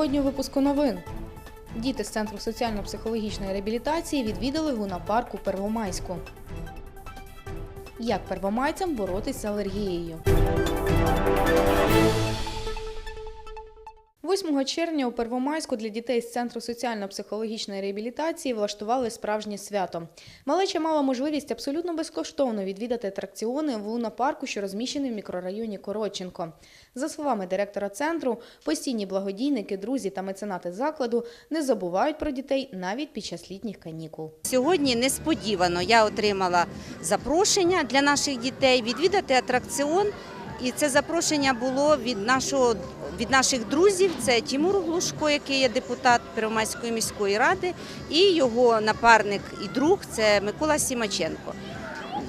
Сьогодні у випуску новин. Діти з Центру соціально-психологічної реабілітації відвідали лунапарк у Первомайську. Як первомайцям боротись з алергією? 8 червня у Первомайську для дітей з Центру соціально-психологічної реабілітації влаштували справжнє свято. Малеча мала можливість абсолютно безкоштовно відвідати атракціони в лунапарку, що розміщений в мікрорайоні Коротченко. За словами директора центру, постійні благодійники, друзі та меценати закладу не забувають про дітей навіть під час літніх канікул. Сьогодні несподівано я отримала запрошення для наших дітей відвідати атракціон. І це запрошення було від нашого від наших друзів. Це Тімур Глушко, який є депутат Первомайської міської ради, і його напарник і друг це Микола Сімаченко.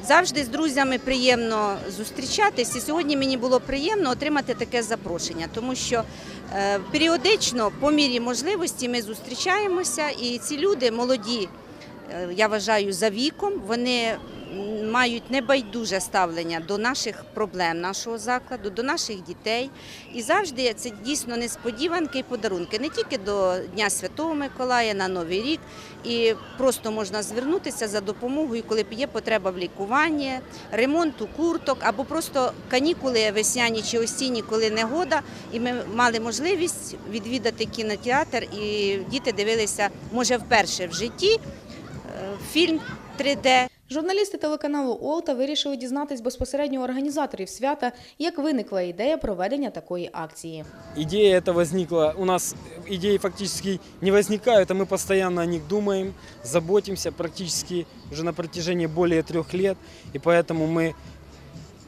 Завжди з друзями приємно зустрічатись, і сьогодні мені було приємно отримати таке запрошення, тому що е, періодично, по мірі можливості, ми зустрічаємося, і ці люди молоді, е, я вважаю, за віком, вони мають небайдуже ставлення до наших проблем нашого закладу, до наших дітей. І завжди це дійсно несподіванки і подарунки не тільки до Дня Святого Миколая, на Новий рік. І просто можна звернутися за допомогою, коли є потреба в лікуванні, ремонту курток або просто канікули весняні чи осінні, коли негода. І ми мали можливість відвідати кінотеатр, і діти дивилися, може, вперше в житті е, фільм 3D. Журналісти телеканалу Олта вирішили дізнатись безпосередньо у організаторів свята, як виникла ідея проведення такої акції. Идея эта возникла, у нас идеи фактически не возникают, а мы постоянно о них думаем, заботимся практически уже на протяжении более трех лет. И поэтому мы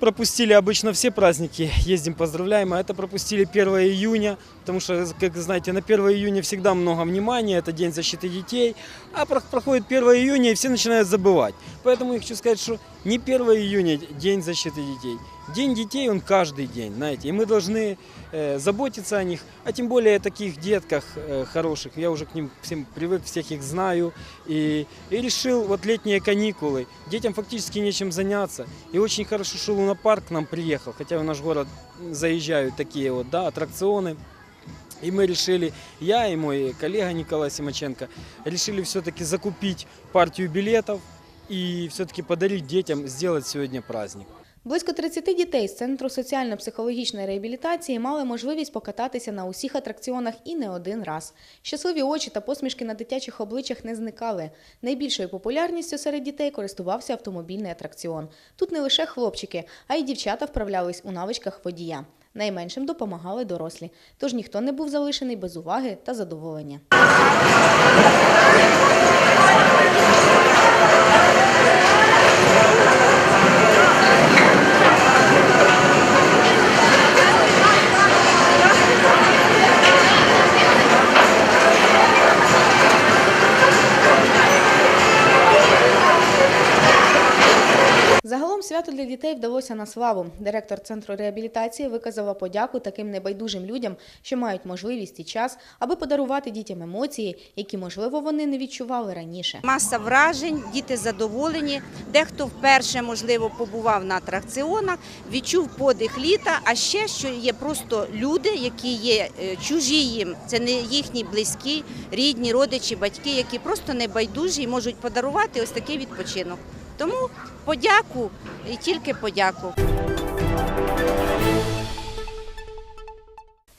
пропустили обычно все праздники, ездим, поздравляем, а это пропустили 1 июня, потому что, как знаете, на 1 июня всегда много внимания, это День защиты детей, а про- проходит 1 июня и все начинают забывать. Поэтому я хочу сказать, что не 1 июня День защиты детей, День детей он каждый день, знаете, и мы должны э, заботиться о них, а тем более о таких детках э, хороших. Я уже к ним всем привык, всех их знаю. И, и решил, вот летние каникулы, детям фактически нечем заняться. И очень хорошо, что Лунапарк к нам приехал, хотя в наш город заезжают такие вот, да, аттракционы. И мы решили, я и мой коллега Николай Симаченко, решили все-таки закупить партию билетов и все-таки подарить детям, сделать сегодня праздник. Близько 30 дітей з Центру соціально-психологічної реабілітації мали можливість покататися на усіх атракціонах і не один раз. Щасливі очі та посмішки на дитячих обличчях не зникали. Найбільшою популярністю серед дітей користувався автомобільний атракціон. Тут не лише хлопчики, а й дівчата вправлялись у навичках водія. Найменшим допомагали дорослі, тож ніхто не був залишений без уваги та задоволення. Свято для дітей вдалося на славу. Директор центру реабілітації виказала подяку таким небайдужим людям, що мають можливість і час, аби подарувати дітям емоції, які, можливо, вони не відчували раніше. Маса вражень, діти задоволені. Дехто вперше, можливо, побував на атракціонах, відчув подих літа. А ще що є просто люди, які є е, чужі їм. Це не їхні близькі, рідні, родичі, батьки, які просто небайдужі і можуть подарувати ось такий відпочинок. Тому подяку і тільки подяку.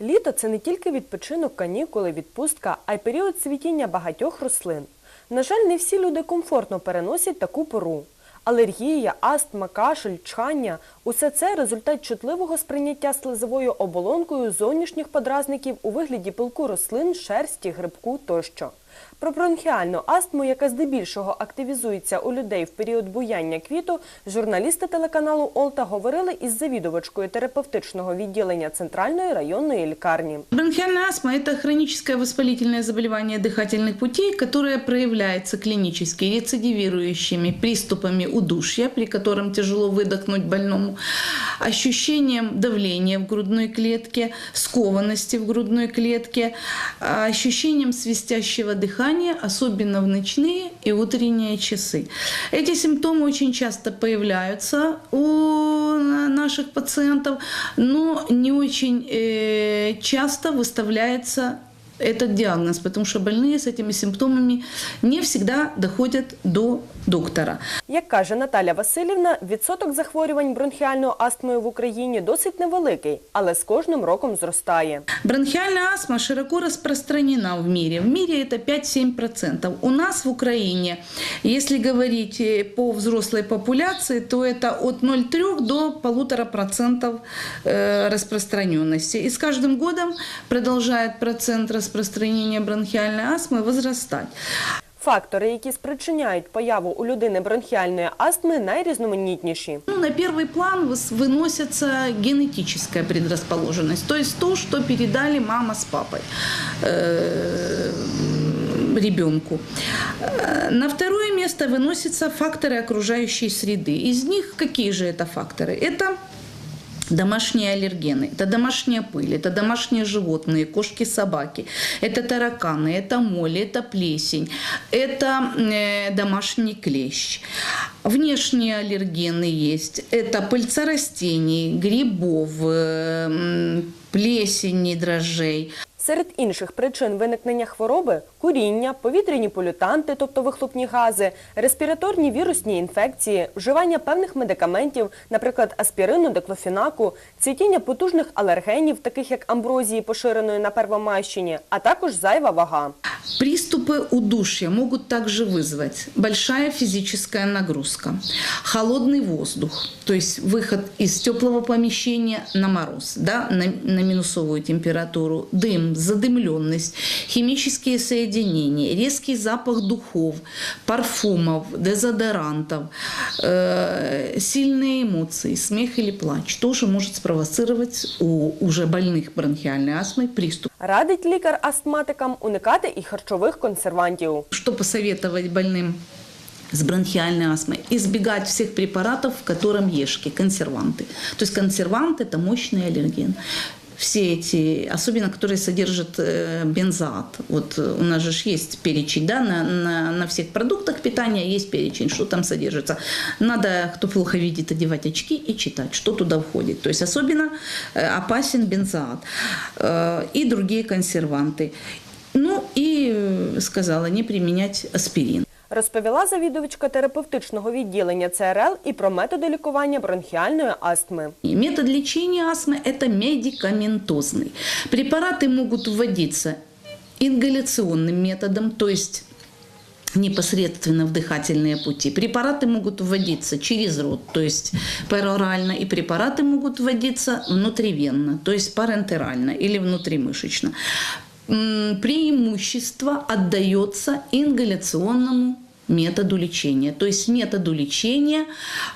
Літо це не тільки відпочинок, канікули, відпустка, а й період цвітіння багатьох рослин. На жаль, не всі люди комфортно переносять таку пору. Алергія, астма, кашель, чхання усе це результат чутливого сприйняття слизовою оболонкою зовнішніх подразників у вигляді пилку рослин, шерсті, грибку тощо. Про бронхіальну астму, яка здебільшого активізується у людей в період буяння квіту, журналісти телеканалу Олта говорили із завідувачкою терапевтичного відділення центральної районної лікарні. Бронхиальная астма – это хроническое воспалительное заболевание дыхательных путей, которое проявляется клинически рецидивирующими приступами удушья, при котором тяжело выдохнуть больному, ощущением давления в грудной клетке, скованности в грудной клетке, а, ощущением свистящего дыхания, особенно в ночные и утренние часы. Эти симптомы очень часто появляются у наших пациентов, но не очень э, часто выставляется этот диагноз, потому что больные с этими симптомами не всегда доходят до доктора. Як каже Наталя Васильівна, відсоток захворювань бронхіальною астмою в Україні досить невеликий, але з кожним роком зростає. Бронхиальная астма широко распространена в мире. В мире это 5-7%. У нас в Украине, если говорить э, по взрослой популяции, то это от 0,3 до 1,5% э, распространенности. И с каждым годом продолжает процент распространения бронхиальной астмы возрастать. Фактори, які спричиняють появу у людини бронхіальної астми, найрізноманітніші. Ну, на первый план выс- выносится генетическая предрасположенность, то есть то, что передали мама с папой э, ребенку. Э, На второе место выносятся факторы окружающей среды. Из них какие же это факторы? Это Домашние аллергены, это домашняя пыль, это домашние животные, кошки, собаки, это тараканы, это моли, это плесень, это э, домашний клещ. Внешние аллергены есть, это пыльца растений, грибов, э, м, плесени, дрожжей. Серед інших причин виникнення хвороби куріння, повітряні полютанти, тобто вихлопні гази, респіраторні вірусні інфекції, вживання певних медикаментів, наприклад, аспірину, деклофінаку, цвітіння потужних алергенів, таких як амброзії, поширеної на Первомайщині, а також зайва вага. Приступы удушья могут также вызвать большая физическая нагрузка, холодный воздух, то есть выход из теплого помещения на мороз, да, на, на минусовую температуру, дым, задымленность, химические соединения, резкий запах духов, парфумов, дезодорантов, э, сильные эмоции, смех или плач тоже может спровоцировать у уже больных бронхиальной астмой приступ. Радить лікар астматикам уникати і харчових консервантів. Что посоветовать больным с бронхиальной астмой? Избегать всех препаратов, в котором ешки, консерванты. То есть консервант – это мощный аллерген. Все эти, особенно которые содержат э, бензоат. Вот э, у нас же есть перечень, да, на, на, на всех продуктах питания есть перечень, что там содержится. Надо, кто плохо видит, одевать очки и читать, что туда входит. То есть особенно э, опасен бензоат э, и другие консерванты. Ну и сказала не применять аспирин. Розповіла завідувачка терапевтичного відділення ЦРЛ і про методи лікування бронхіальної астми. И Метод лечения астмы – это медикаментозный. Препараты могут вводиться ингаляционным методом, то есть непосредственно в дыхательные пути. Препараты могут вводиться через рот, то есть перорально, и препараты могут вводиться внутривенно, то есть парентерально или внутримышечно. М, Преимущество отдается ингаляционному методу лечения, то есть методу лечения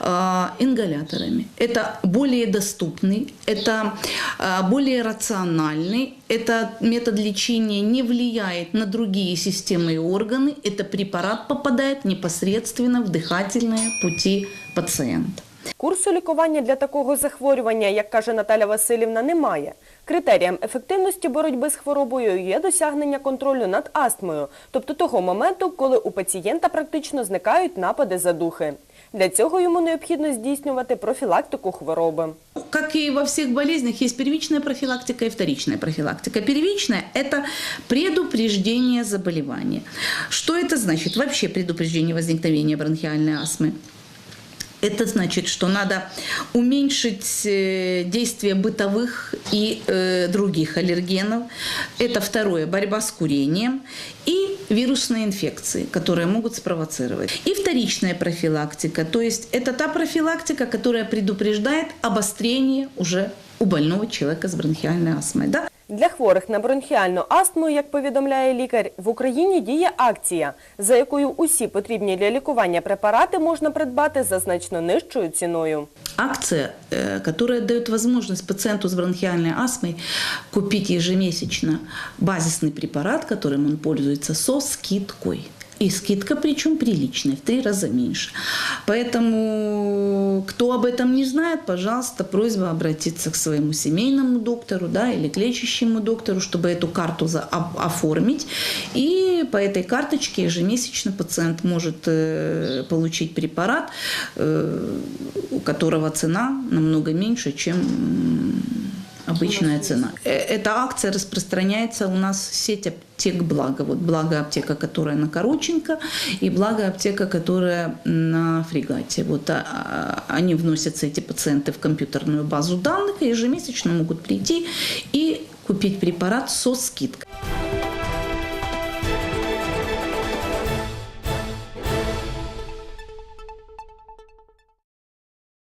э, ингаляторами. Это более доступный, это э, более рациональный, это метод лечения не влияет на другие системы и органы, это препарат попадает непосредственно в дыхательные пути пациента. Курсу лікування для такого захворювання, як каже Наталя Васильівна, немає. Критерієм ефективності боротьби з хворобою є досягнення контролю над астмою, тобто того моменту, коли у пацієнта практично зникають напади задухи. Для цього йому необхідно здійснювати профілактику хвороби. Как и во всех болезнях, есть первичная профилактика и вторичная профилактика. Первичная – это предупреждение заболевания. Что это значит? Вообще предупреждение возникновения бронхиальной астмы. Это значит, что надо уменьшить э, действие бытовых и э, других аллергенов. Это второе – борьба с курением и вирусные инфекции, которые могут спровоцировать. И вторичная профилактика, то есть это та профилактика, которая предупреждает обострение уже у больного человека с бронхиальной астмой. Да? Для хворих на бронхіальну астму, як повідомляє лікар, в Україні діє акція, за якою усі потрібні для лікування препарати можна придбати за значно нижчою ціною. Акция, э, которая дает возможность пациенту с бронхиальной астмой купить ежемесячно базисный препарат, которым он пользуется, со скидкой. И скидка причем приличная, в три раза меньше. Поэтому Э, Кто об этом не знает, пожалуйста, просьба обратиться к своему семейному доктору да, или к лечащему доктору, чтобы эту карту за- о- оформить. И по этой карточке ежемесячно пациент может э, получить препарат, э, у которого цена намного меньше, чем обычная цена. Э, Эта акция распространяется у нас в сеть аптек «Благо». Вот «Благо» аптека, которая на Короченко, и «Благо» аптека, которая на фрегате. Вот а, а, они вносятся, эти пациенты, в компьютерную базу данных и ежемесячно могут прийти и купить препарат со скидкой.